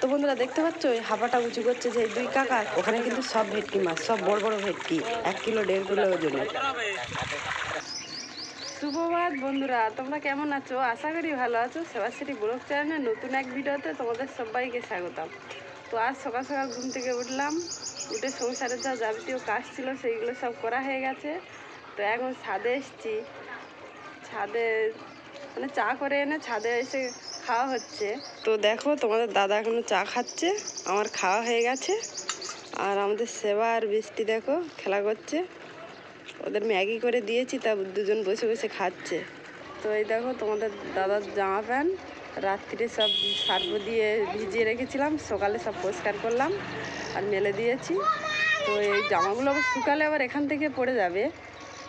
তো বন্ধুরা দেখতে পাচ্ছ ওই হাবাটা উঁচু করছে যে দুই কাকা, ওখানে কিন্তু সব ভেটকি মাছ, সব বড় বড় ভেটকি, এক কিলো, দেড় কিলো ওজনের। সুপ্রভাত বন্ধুরা, তোমরা কেমন আছো? আশা করি ভালো আছো। সেবাশ্রী ব্লগ চ্যানেলে নতুন এক ভিডিওতে তোমাদের সবাইকে স্বাগতম। তো আজ সকাল সকাল ঘুম থেকে উঠলাম, উঠে সংসারের যা যাবতীয় কাজ ছিল সেইগুলো সব করা হয়ে গেছে। তো এখন ছাদে এসছি। ছাদে মানে চা করে এনে ছাদে এসে খাওয়া হচ্ছে। তো দেখো, তোমাদের দাদা এখনও চা খাচ্ছে, আমার খাওয়া হয়ে গেছে। আর আমাদের সেবা আর বৃষ্টি দেখো, খেলা করছে। ওদের ম্যাগি করে দিয়েছি, তা দুজন বসে বসে খাচ্ছে। তো এই দেখো, তোমাদের দাদার জামা প্যান্ট, রাত্রিরে সব সার্ফ দিয়ে ভিজিয়ে রেখেছিলাম, সকালে সব পরিষ্কার করলাম আর মেলে দিয়েছি। তো এই জামাগুলো আবার শুকালে আবার এখান থেকে পড়ে যাবে।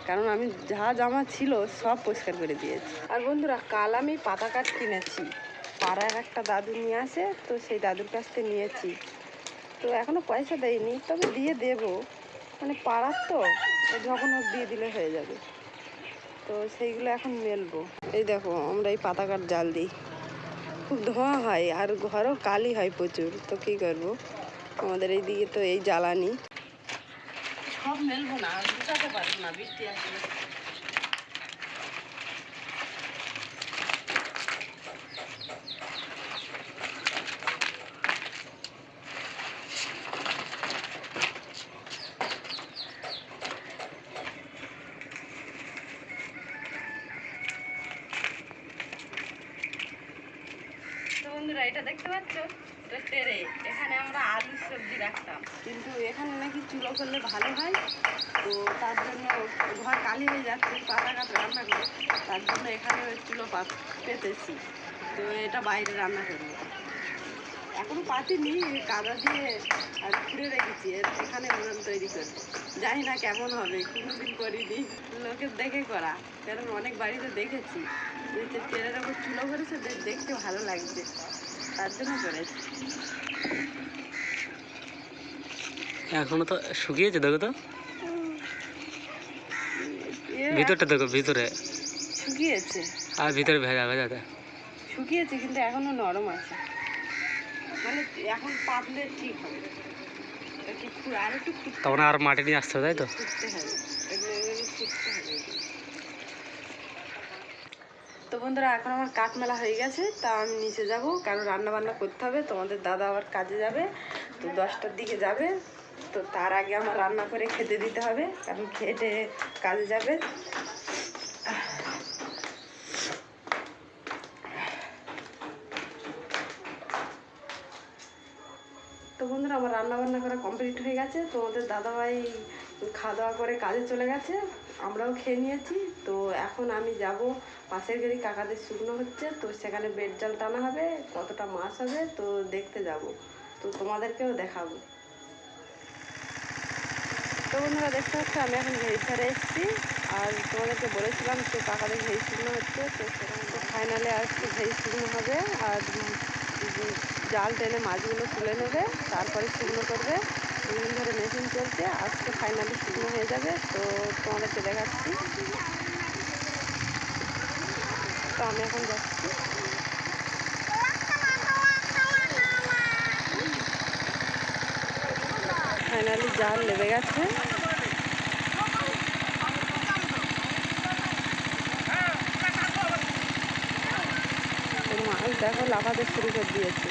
কারণ আমি যা জামা ছিল, সব পরিষ্কার করে দিয়েছি। আর বন্ধুরা, কাল আমি পাতা কাঠ কিনেছি। পাড়ার একটা দাদু নিয়ে আসে, তো সেই দাদুর কাছ থেকে নিয়েছি। তো এখনও পয়সা দেয়নি, তবে দিয়ে দেবো। মানে পাড়ার তো যখন হোক দিয়ে দিলে হয়ে যাবে। তো সেইগুলো এখন মেলবো। এই দেখো, আমরা এই পাতা কাঠ জাল দিই। খুব ধোঁয়া হয়, আর ঘরও কালি হয় প্রচুর। তো কী করব? আমাদের এই দিকে তো এই জ্বালানি। সব মেলবো না গুছাতে পারব না, বৃষ্টি আসলে। এটা দেখতে পাচ্ছ? এটা টেরে এখানে আমরা আলু সবজি রাখতাম। কিন্তু এখানে নাকি চুলো করলে ভালো হয়। তো তার জন্য ঘর কালি হয়ে যাচ্ছে, পাতা কাঠ রান্না করে। তার জন্য এখানে ওই চুলো পাত পেতেছি। তো এটা বাইরে রান্না করব। এখনও পাতিনি কাদা দিয়ে আর খুঁড়ে রেখেছি। এখানে উনুন তৈরি করব। জানি না কেমন হবে, কোনোদিন করিনি। লোকের দেখে করা। কারণ অনেক বাড়িতে দেখেছি। তেলের ওপর চুলো করেছে দেখতে ভালো লাগছে। তার জন্য করেছি এখনও তো শুকিয়েছে দেখো তো ভিতরটা দেখো ভিতরে শুকিয়েছে আর ভিতরে ভেজা ভেজা দেখ শুকিয়েছে কিন্তু এখনও নরম আছে মানে এখন পাতলে ঠিক হবে তখন আর মাটি নিয়ে আসতে হবে তাই তো ফুটতে হবে এগুলো এগুলো ফুটতে হবে এগুলো। তো বন্ধুরা, এখন আমার কাঠ মেলা হয়ে গেছে, তা আমি নিচে যাব। কারণ রান্না বান্না করতে হবে? তোমাদের দাদা আবার কাজে যাবে, তো দশটার দিকে যাবে। তো তার আগে আমার রান্না করে খেতে দিতে হবে, কারণ খেটে কাজে যাবে। তো বন্ধুরা, আমার রান্না বান্না করা কমপ্লিট হয়ে গেছে। তোমাদের দাদাভাই খাওয়া দাওয়া করে কাজে চলে গেছে, আমরাও খেয়ে নিয়েছি। তো এখন আমি যাব পাশের গেড়ি কাকাদের শুকনো হচ্ছে, তো সেখানে বেড জাল টানা হবে, কতটা মাছ হবে, তো দেখতে যাব। তো তোমাদেরকেও দেখাবো। তো বন্ধুরা, দেখতে হচ্ছে আমি এখন ধারে এসেছি। আর তোমাদেরকে বলেছিলাম তো কাকাদের ঘেরি শুকনো হচ্ছে, তো সেখানে ফাইনালে আজকে ঘেরি শুকনো হবে। আর জাল টেনে মাছগুলো তুলে নেবে, তারপরে শুকনো করবে। দুদিন ধরে মেশিন চলছে, আজকে ফাইনালি শুকনো হয়ে যাবে, তো তোমাদেরকে দেখাচ্ছি। তো আমি এখন যাচ্ছি। ফাইনালি জাল লেগে গেছে। মাছ দেখো লাফাতে শুরু করে দিয়েছে।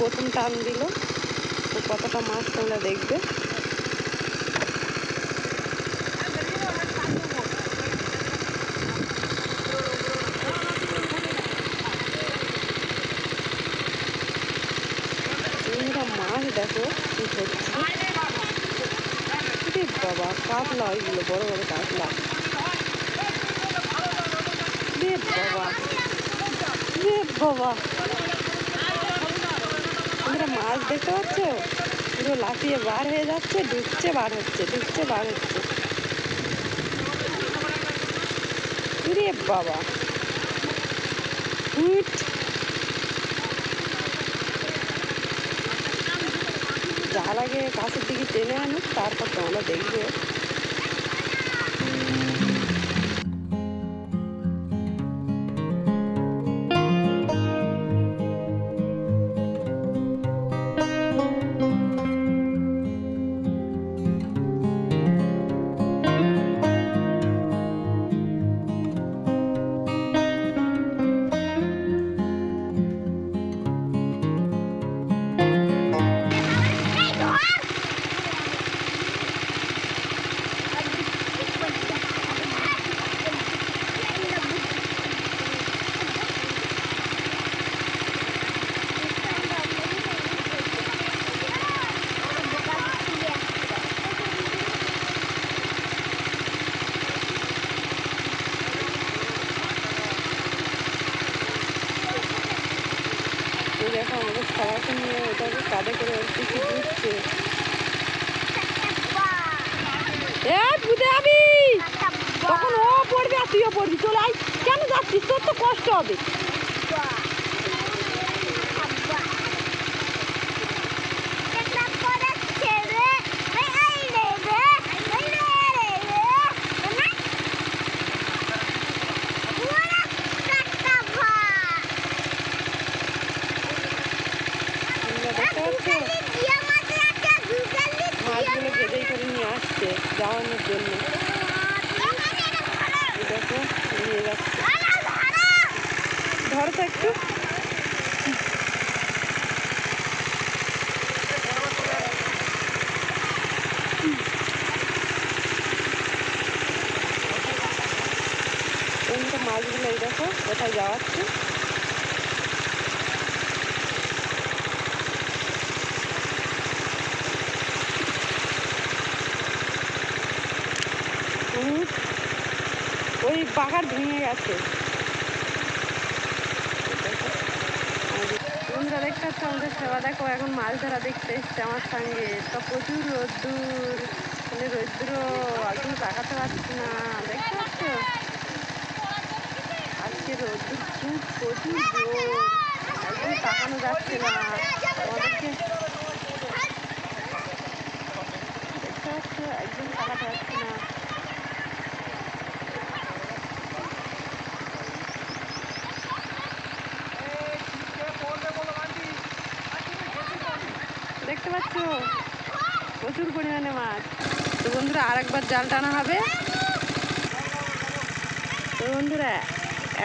প্রথম টান দিল। তো কতটা মাছ তোমরা দেখবে? মাছ দেখো, কি হচ্ছে। বাবা, কাতলা ওইগুলো বড় বড় কাতলা। বাবা বাবা। বন্ধুরা মাছ দেখতে পাচ্ছ? পুরো লাফিয়ে বার হয়ে যাচ্ছে ঢুকছে বার হচ্ছে ঢুকছে বার হচ্ছে। রে বাবা। উঠ। যার আগে কাছের দিকে টেনে আনুক, তারপর তোমরা দেখবে। যাচ্ছিস তোর তো কষ্ট হবে তোমরা দেখতে পাচ্ছ মাছগুলো গেদেই করে নিয়ে আসছে যাওয়ানোর জন্য এই দেখো নিয়ে যাচ্ছে ধরো তো একটু। মাছগুলো এই দেখো কোথায় যাওয়াচ্ছে। ওই পাহাড় ভেঙে গেছে। দেখতে আমাদের সেবা দেখো। এখন মাছ ধরা দেখতে এসছে আমার সঙ্গে। তো প্রচুর রোদ্দুর মানে রৌদ্র একদম তাকাতে পারছি না। দেখতে পাচ্ছ? আজকে রোদ্দুর খুব প্রচুর জোর। একদম তাকানো যাচ্ছে না। আমাদেরকে দেখতে পাচ্ছ? একদম তাকাতে পারছি না। দেখতে পাচ্ছ? প্রচুর পরিমাণে মাছ। তো বন্ধুরা আর একবার জাল টানা হবে। তো বন্ধুরা,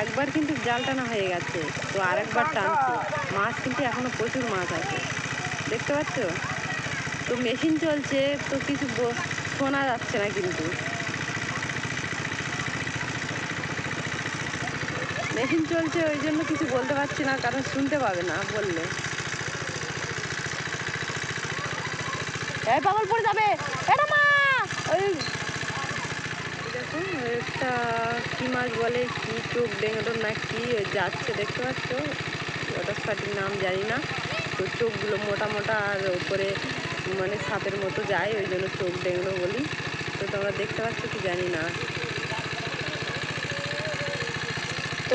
একবার কিন্তু জাল টানা হয়ে গেছে। তো আর একবার টানছে। মাছ কিন্তু এখনও প্রচুর মাছ আছে। দেখতে পাচ্ছ? তো মেশিন চলছে, তো কিছু শোনা যাচ্ছে না কিন্তু। মেশিন চলছে, ওই জন্য কিছু বলতে পারছি না, কারণ শুনতে পাবে না, বললে। এই পাগল পড়ে যাবে। এটা মা! ওই একটা কি মাছ বলে, কি চোখ ডেঙ্গটোর না কি যাচ্ছে দেখতে পাচ্ছ? ওটা সঠিক নাম জানি না। তো চোখগুলো মোটা মোটা আর উপরে মানে সাপের মতো যায়, ওই জন্য চোখ ডেঙ্গো বলি। তো তোমরা দেখতে পাচ্ছ কি জানি না।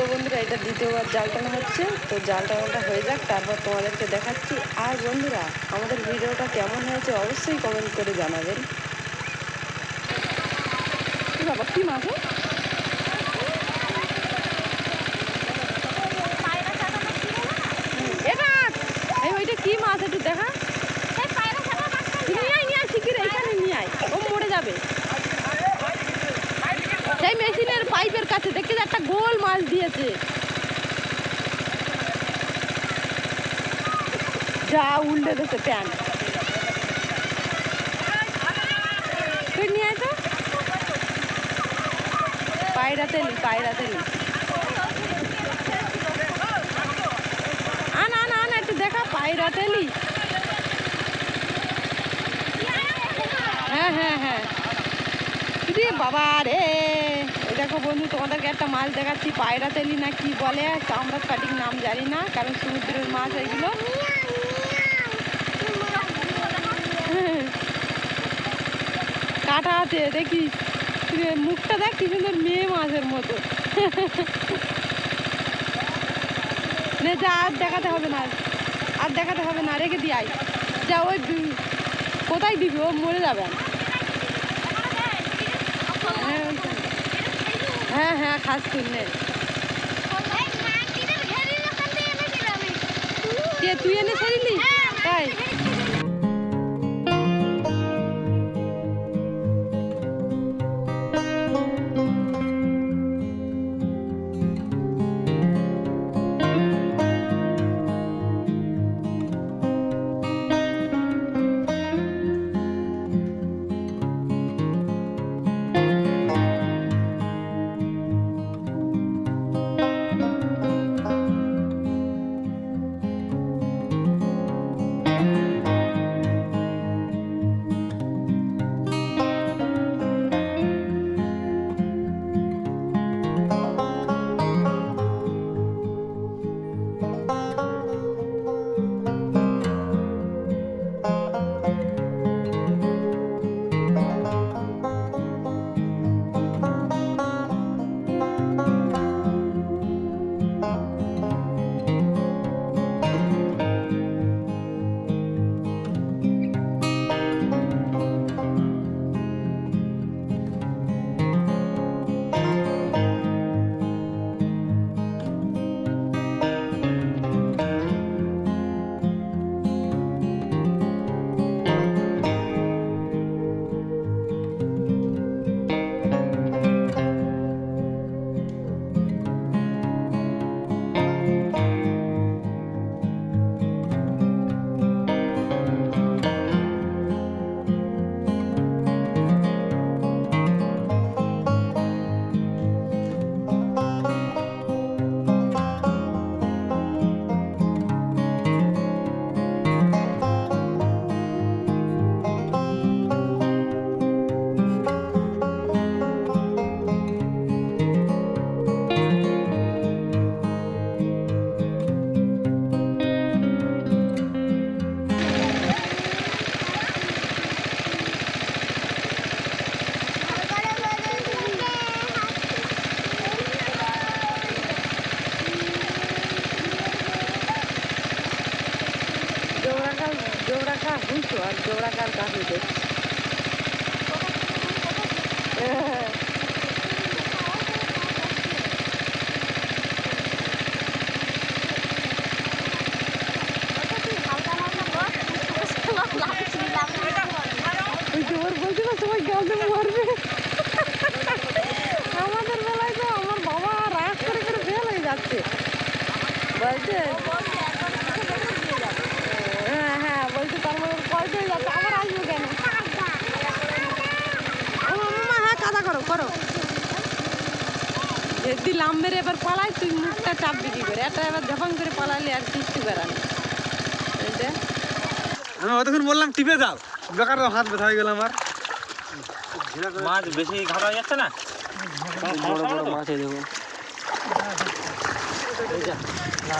তো বন্ধুরা, এটা দ্বিতীয়বার জাল টানা হচ্ছে। তো জাল টানাটা হয়ে যাক, তারপর তোমাদেরকে দেখাচ্ছি। আর বন্ধুরা, আমাদের ভিডিওটা কেমন হয়েছে অবশ্যই কমেন্ট করে জানাবেন। বাবা কি মাছ ও? হুম, এটা এই ওইটা কি মাছ একটু দেখা নিয়ে আয় নিয়ে আয় শিখির এইখানে নিয়ে আয় ও মরে যাবে সেই মেশিনের পাইপের কাছে দেখতে যে একটা গোল মাছ দিয়েছে যা উল্টে দিয়েছে প্যান্ট তুই নিয়ে আয় তো। পায়রা তেলি পায়রা তেলি আন আন একটু দেখা পায়রা তেলি হ্যাঁ হ্যাঁ হ্যাঁ। বাবা রে। দেখো বন্ধু, তোমাদেরকে একটা মাছ দেখাচ্ছি পায়রা তেলি না কি বলে আমরা সঠিক নাম জানি না, কারণ সমুদ্রের মাছ এগুলো কাটা আছে দেখি। মুখটা দেখ কি সুন্দর মেয়ে মাছের মতো। নে যা আর দেখাতে হবে না। আর দেখাতে হবে না রেখে দিয়ে আয়। যা ওই কোথায় দিবি? ও মরে যাবে। হ্যাঁ হ্যাঁ খাস তুই নে কে তুই এনে ছেড়িলি তাই? যদি লাম্বের এবার পালাই তুই মুখটা চাপবি কি করে? এটা এবার ঝপাং করে পালালে আর কিচ্ছু বেড়ানি এইটা আমি অতক্ষণ বললাম টিপে যাও। বেকার হাত ব্যথা হয়ে গেল আমার। মাছ বেশি ঘাটা হয়ে যাচ্ছে না? বড় বড় মাছ এই দেখুন। না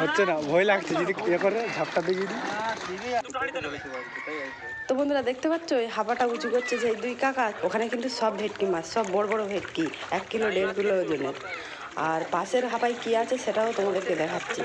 হচ্ছে না, ভয় লাগছে, যদি ইয়ে করে, ঝাপটা দেখিয়ে দিই। তো বন্ধুরা, দেখতে পাচ্ছ, ওই হাবাটা উঁচু করছে যে দুই কাকা, ওখানে কিন্তু সব ভেটকি মাছ, সব বড় বড় ভেটকি, এক কিলো, দেড় কিলো ওজনের। আর পাশের হাবায় কি আছে সেটাও তোমাদেরকে দেখাচ্ছি।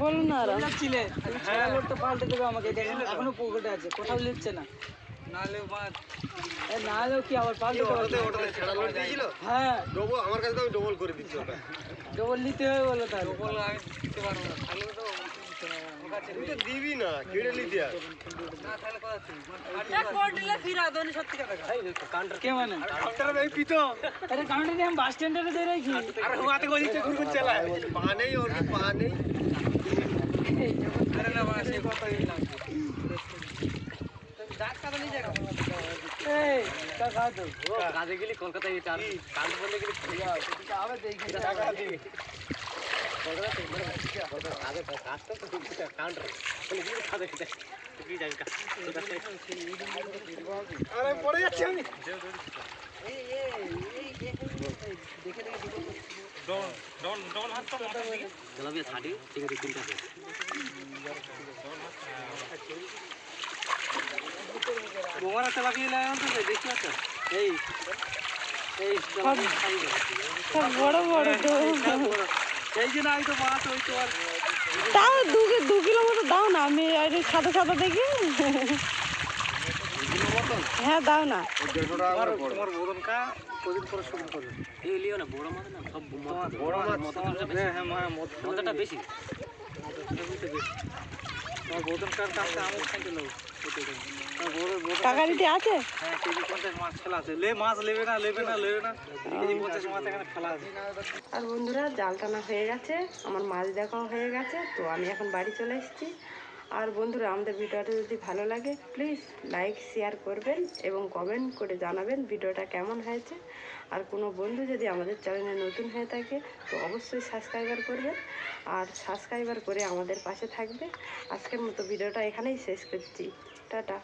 বলুন না আরাম। পাল্টে দেবে আমাকে দেখেন এখনও পকেটে আছে কোথাও লিখছে না নাহলেও কি আবার পাল্টে হ্যাঁ। ডবল আমার কাছে তো আমি ডবল করে দিচ্ছি ওটা। ডবল নিতে হবে বলো তাহলে। ডবল আমি দিতে পারব না। তুই তো দিবি না কেড়ে নিতে বাস স্ট্যান্ডে ওর আরে না বাস কত কাজে গেলি কলকাতায় চার কাজ গেলি আবার দেখি আরে পড়ে যাচ্ছি আমি চলাবি ছাড়ি ঠিক আছে তিনটা বোমারা চালাবি আচ্ছা এই বড় বড় তাও দু দু কিলো মতো দাও না, আমি সাদা সাদা দেখি। হ্যাঁ দাও না। মজাটা বেশি তোমার বোদন কার কাছে আমার খাইতে নেব তোমার বড় বোদন টাকা দিতে আছে? হ্যাঁ কেজি পঞ্চাশ মাছ ফেলা আছে। লে মাছ নেবে না নেবে না নেবে না। কেজি পঞ্চাশ মাছ এখানে ফেলা আছে। আর বন্ধুরা জাল টানা হয়ে গেছে। আমার মাছ দেখাও হয়ে গেছে তো আমি এখন বাড়ি চলে এসেছি। আর বন্ধুরা আমাদের ভিডিওটা যদি ভালো লাগে প্লিজ লাইক শেয়ার করবেন এবং কমেন্ট করে জানাবেন ভিডিওটা কেমন হয়েছে। আর কোনো বন্ধু যদি আমাদের চ্যানেলে নতুন হয়ে থাকে তো অবশ্যই সাবস্ক্রাইবার করবেন। আর সাবস্ক্রাইবার করে আমাদের পাশে থাকবে। আজকের মতো ভিডিওটা এখানেই শেষ করছি। টাটা।